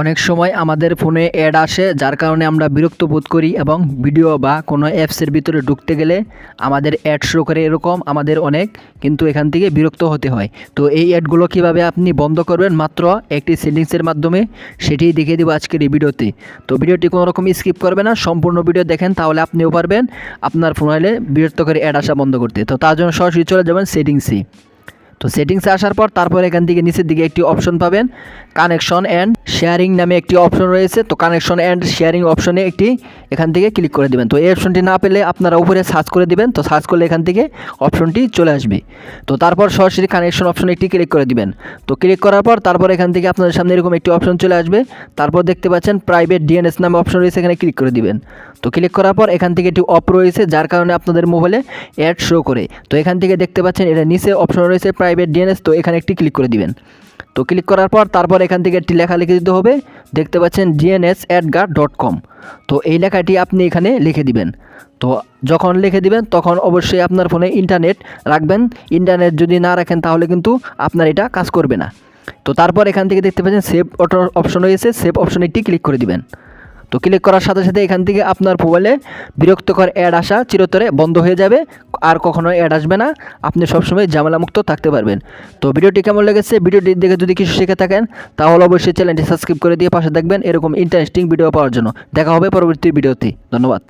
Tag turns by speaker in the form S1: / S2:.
S1: অনেক সময় আমাদের ফোনে অ্যাড আসে, যার কারণে আমরা বিরক্ত বোধ করি এবং ভিডিও বা কোনো অ্যাপসের ভিতরে ঢুকতে গেলে আমাদের অ্যাড শো করে এরকম আমাদের অনেক কিন্তু এখান থেকে বিরক্ত হতে হয়। তো এই অ্যাডগুলো কীভাবে আপনি বন্ধ করবেন? মাত্র একটি সেটিংসের মাধ্যমে সেটি দেখিয়ে দেবো আজকের এই ভিডিওতে। তো ভিডিওটি কোনো রকম স্কিপ করবে না, সম্পূর্ণ ভিডিও দেখেন তাহলে আপনিও পারবেন আপনার ফোনে বিরক্তকারী অ্যাড আসা বন্ধ করতে। তো তার জন্য সরাসরি চলে যাবেন সেটিংসে তো সেটিংসে আসার পর তারপর এখান থেকে নিচের দিকে একটি অপশন পাবেন কানেকশন অ্যান্ড শেয়ারিং নামে একটি অপশন রয়েছে, তো কানেকশন অ্যান্ড শেয়ারিং অপশনে একটি এখান থেকে ক্লিক করে দেবেন। তো এই অপশনটি না পেলে আপনারা উপরে সার্চ করে দেবেন, তো সার্চ করলে এখান থেকে অপশনটি চলে আসবে। তো তারপর সরাসরি কানেকশন অপশনে একটি ক্লিক করে দিবেন। তো ক্লিক করার পর তারপর এখান থেকে আপনাদের সামনে এরকম একটি অপশন চলে আসবে, তারপর দেখতে পাচ্ছেন প্রাইভেট ডিএনএস নামে অপশন রয়েছে, এখানে ক্লিক করে দিবেন। তো ক্লিক করার পর এখান থেকে একটি অফ রয়েছে, যার কারণে আপনাদের মোবাইলে অ্যাড শো করে। তো এখান থেকে দেখতে পাচ্ছেন এটা নিচে অপশন রয়েছে প্রাইভেট ডিএনএস তো এখানে একটি ক্লিক করে দিবেন। তো ক্লিক করার পর তারপর এখান থেকে একটি লেখা লিখে দিতে হবে। দেখতে পাচ্ছেন DNS at guard dot com তো এই লেখাটি আপনি এখানে লিখে দিবেন। তো যখন লিখে দিবেন, তখন অবশ্যই আপনার ফোনে ইন্টারনেট রাখবেন। ইন্টারনেট যদি না রাখেন, তাহলে কিন্তু আপনার এটা কাজ করবে না। তো তারপর এখান থেকে দেখতে পাচ্ছেন সেভ অপশন রয়েছে। সেভ অপশনে একটি ক্লিক করে দিবেন। তো ক্লিক করার সাথে সাথে এখান থেকে আপনার মোবাইলে বিরক্তকর অ্যাড আসা চিরতরে বন্ধ হয়ে যাবে, আর কখনো অ্যাড আসবে না। আপনি সবসময় ঝামেলামুক্ত থাকতে পারবেন। তো ভিডিওটি কেমন লেগেছে? ভিডিওটি দেখে যদি কিছু শিখে থাকেন, তাহলে অবশ্যই চ্যানেলটি সাবস্ক্রাইব করে দিয়ে পাশে দেখবেন এরকম ইন্টারেস্টিং ভিডিও পাওয়ার জন্য। দেখা হবে পরবর্তী ভিডিওতে। ধন্যবাদ।